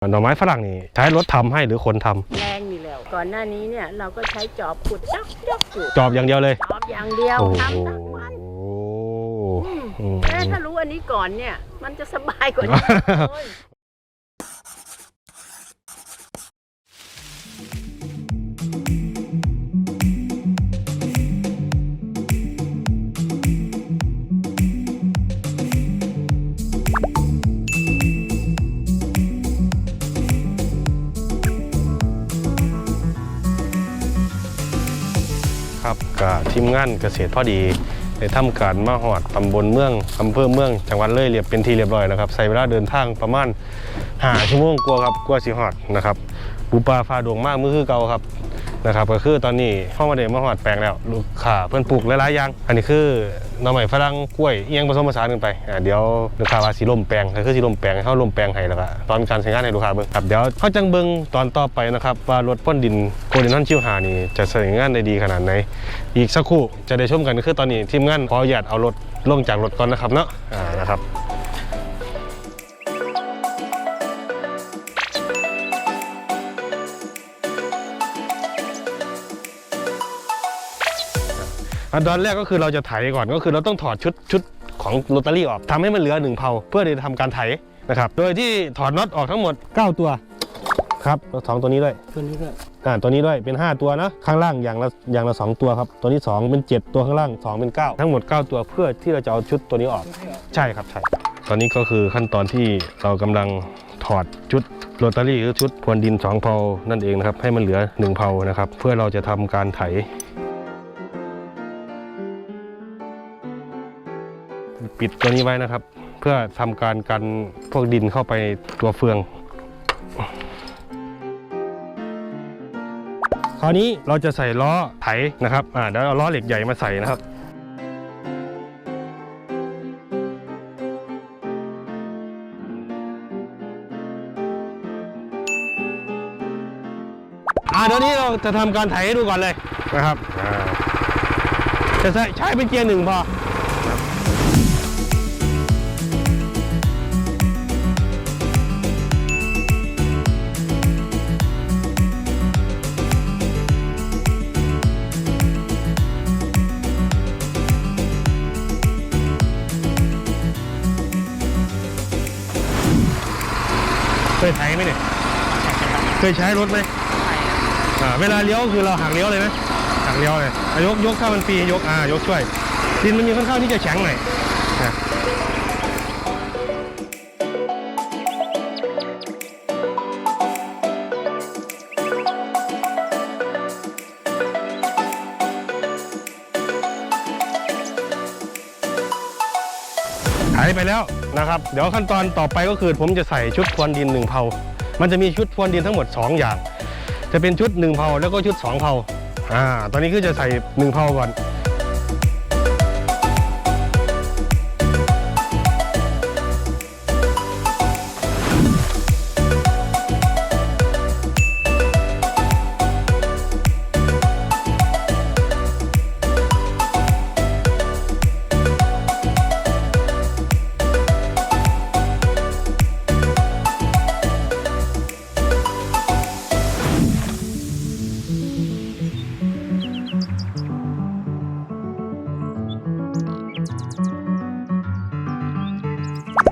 หน่อไม้ฝรั่งนี่ใช้รถทำให้หรือคนทำแรงนี่แล้ว ก่อนหน้านี้เนี่ยเราก็ใช้จอบขุดยกยกอยู่จอบอย่างเดียวเลย จอบอย่างเดียวโอ้โหทำทั้งวันอืมแต่ถ้ารู้อันนี้ก่อนเนี่ย มันจะสบายกว่านี้ โอ้ยครับกับทีมงานเกษตรพอดีในถ้ำการมาหอดตำบลเมืองอำเภอเมืองจังหวัดเลยเรียบเป็นทีเรียบร้อยนะครับใช้เวลาเดินทางประมาณหาชั่วโมงกว่าครับกว่าสีหอดนะครับบูปลาฟ้าดวงมากมือคือเก่าครับ นะครับก็คือตอนนี้เข้ามาเดมาหอดแปลงแล้วลูกค้าเพื่อนปลูกหลายๆอย่างอันนี้คือหน่อไม้ฝรั่งกล้วยเอียงผสมผสานกันไปอ่าเดี๋ยวลูกค้าว่าสีลมแปลงก็คือสีลมแปลงให้เขาลมแปลงให้แล้วก็ตอนการใช้งานให้ลูกค้าเบิ่งครับเดี๋ยวเขาจังเบิ่งตอนต่อไปนะครับว่ารถพ่นดินโกลเด้นทันชิวหานี่จะใช้งานได้ดีขนาดไหนอีกสักครู่จะได้ชมกันคือตอนนี้ทีมงานขออนุญาตเอารถลงจากรถก่อนนะครับเนาะอ่านะครับ อันตอนแรกก็คือเราจะไถก่อนก็คือเราต้องถอดชุดชุดของโรตารี่ออกทำให้มันเหลือหนึ่งเพาเพื่อที่จะทำการไถนะครับโดยที่ถอดน็อตออกทั้งหมด 9 ตัวครับแล้วสองตัวนี้ด้วยตัวนี้ด้วยอ่าตัวนี้ด้วยเป็น 5 ตัวนะข้างล่างอย่างละอย่างละ 2 ตัวครับ ตัวนี้ 2 เป็น 7 ตัวข้างล่าง 2 เป็น 9 ทั้งหมด 9 ตัวเพื่อที่เราจะเอาชุดตัวนี้ออก ใช่ครับใช่ตอนนี้ก็คือขั้นตอนที่เรากำลังถอดชุดโรตารี่หรือชุดพรวนดิน 2 เพานั่นเองนะครับให้มันเหลือ 1 เพานะครับเพื่อเราจะทำการไถ ปิดตัวนี้ไว้นะครับ เพื่อทำการกันพวกดินเข้าไปตัวเฟือง คราวนี้เราจะใส่ล้อไถนะครับอ่าเดี๋ยวเอาล้อเหล็กใหญ่มาใส่นะครับอ่าเดี๋ยวนี้เราจะทำการไถให้ดูก่อนเลยนะครับจะใช้ใช้เป็นเกียร์หนึ่งพอ ยไถไหมเนี่ยเคยใช้รถไหมอ่าเวลาเลี้ยวคือเราหักเลี้ยวเลยนะหักเลี้ยวเลยอะยกยกถ้ามันฟรียกอ่ายกช่วยดินมันมีค่อนข้างที่จะแข็งหน่อยนะหายไปแล้ว นะครับ เดี๋ยวขั้นตอนต่อไปก็คือ ผมจะใส่ชุดพรวนดินหนึ่งเผา มันจะมีชุดพรวนดินทั้งหมด 2 อย่าง จะเป็นชุด1เผาแล้วก็ชุด2เผาอ่าตอนนี้คือจะใส่1เผาก่อน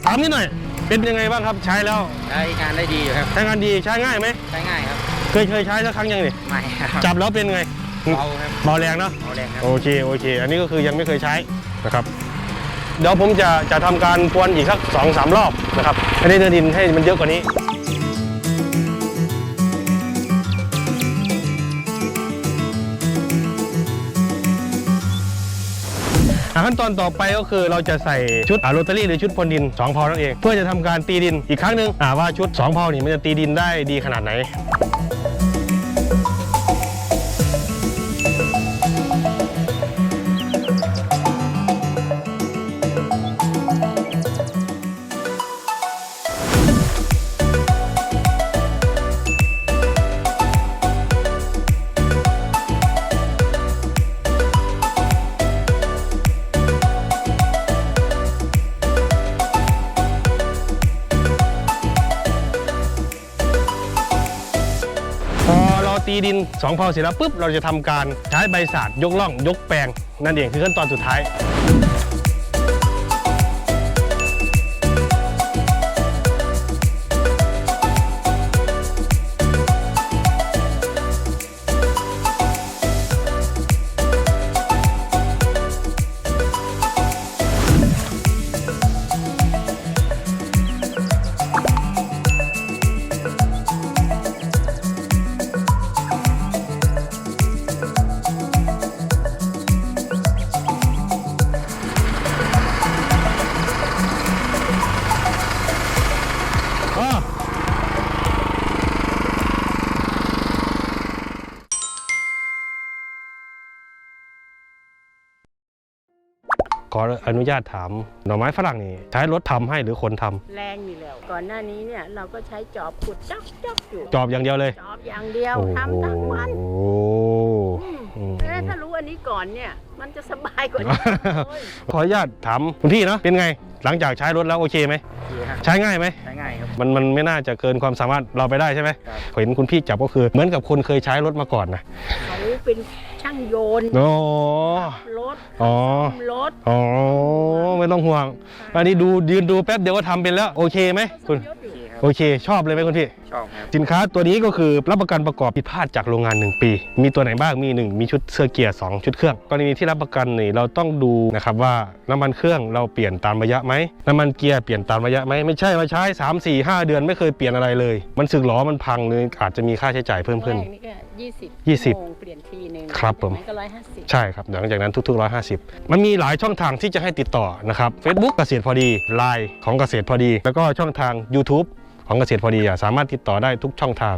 ถามนิดหน่อย เป็นยังไงบ้างครับใช้แล้วใช้งานได้ดีอยู่ครับ ใช้งานดีใช้ง่ายไหมใช้ง่ายครับ เคยเคยใช้สักครั้งยังนี่ไม่ครับจับแล้วเป็นไงเบาครับเบาแรงเนาะเบาแรงครับโอเคโอเค อันนี้ก็คือยังไม่เคยใช้นะครับเดี๋ยวผมจะจะทำการพรวนอีกสักสองสามรอบนะครับให้ได้เนื้อดินให้มันเยอะกว่านี้ ขั้นตอนต่อไปก็คือเราจะใส่ชุดโรตารี่หรือชุดพรวนดิน2พอนั่นเอง เพื่อจะทำการตีดินอีกครั้งหนึ่งว่าชุด 2พอนี่มันจะตีดินได้ดีขนาดไหน ดินสองเพาเสร็จแล้วปุ๊บเราจะทำการใช้ใบสาดยกล่องยกแปลงนั่นเองคือขั้นตอนสุดท้าย ขออนุญาตถามหน่อไม้ฝรั่งนี่ใช้รถทำให้หรือคนทำแรงอยู่แล้ว ก่อนหน้านี้เนี่ยเราก็ใช้จอบขุดจ๊อกจ๊อกอยู่ จอบอย่างเดียวเลยจอบอย่างเดียวทำทั้งวันโอ้โห อืมเอ๊ะถ้ารู้อันนี้ก่อนเนี่ย มันจะสบายกว่านี้โอ้ยขออนุญาตถามคุณพี่เนาะเป็นไง หลังจากใช้รถแล้วโอเคไหมดีฮะใช้ง่ายไหม ใช้ง่ายครับ มันมันไม่น่าจะเกินความสามารถเราไปได้ใช่ไหมครับ เห็นคุณพี่จับก็คือเหมือนกับคนเคยใช้รถมาก่อนนะเขาเป็นช่างโยนโอ้รถ อ๋อซ่อมรถอ๋อ ไม่ต้องห่วง อันนี้ดูยืนดูแป๊บเดียวก็ทำเป็นแล้ว โอเคไหมคุณยศอยู่ดีครับโอเค ชอบเลยไหมคุณพี่ ชอบครับ สินค้าตัวนี้ก็คือรับประกันประกอบผิดพลาดจากโรงงาน 1 ปี มีตัวไหนบ้าง มี 1 มีชุดเสื้อเกียร์ 2 ชุดเครื่อง กรณีที่รับประกันนี่เราต้องดูนะครับว่าน้ำมันเครื่องเราเปลี่ยนตามระยะไหม น้ำมันเกียร์เปลี่ยนตามระยะไหม ไม่ใช่มาใช้ 3 4 5 เดือนไม่เคยเปลี่ยนอะไรเลย มันสึกหรอมันพังเลยอาจจะมีค่าใช้จ่ายเพิ่มขึ้น แรกนี่ก็ ยี่สิบยี่สิบชั่วโมงเปลี่ยนทีหนึ่งครับผม จากนั้นก็ร้อยห้าสิบ ใช่ครับหลังจากนั้นทุกๆ 150 มันมีหลายช่องทางที่จะให้ติดต่อนะครับ Facebook เกษตรพอดี Line ของเกษตรพอดี แล้วก็ช่องทาง YouTube ของเกษตรพอดีอะสามารถติดต่อได้ทุกช่องทาง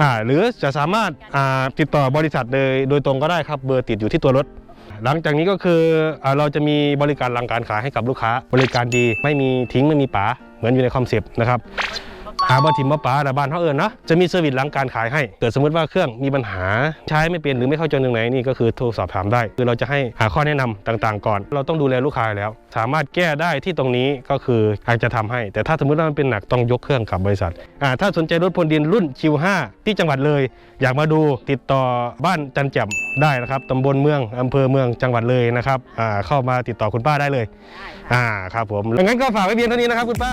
อ่าหรือจะสามารถอ่าติดต่อบริษัทโดยโดยตรงก็ได้ครับเบอร์ติดอยู่ที่ตัวรถ หลังจากนี้ก็คืออาเราจะมีบริการหลังการขายให้กับลูกค้า บริการดีไม่มีทิ้งไม่มีป๋าเหมือนอยู่ในคอนเซปต์นะครับ หาบอทิมบอปลาแต่บ้านเขาเอิญเนาะจะมีเซอร์วิสหลังการขายให้ เกิดสมมติว่าเครื่องมีปัญหาใช้ไม่เป็นหรือไม่เข้าใจตรงไหนนี่ก็คือโทรสอบถามได้ คือเราจะให้หาข้อแนะนำต่างๆ ก่อน เราต้องดูแลลูกค้าอยู่แล้ว สามารถแก้ได้ที่ตรงนี้ก็คืออาจจะทำให้ แต่ถ้าสมมติว่ามันเป็นหนักต้องยกเครื่องกลับบริษัทอ่าถ้าสนใจรถพลดินรุ่น Q5 ที่จังหวัดเลย อยากมาดูติดต่อบ้านจันแจ่มได้นะครับตำบลเมืองอำเภอเมืองจังหวัดเลยนะครับอ่าเข้ามาติดต่อคุณป้าได้เลยได้ค่ะอ่าครับผมงั้นก็ฝากไว้เพียงเท่านี้นะครับคุณป้า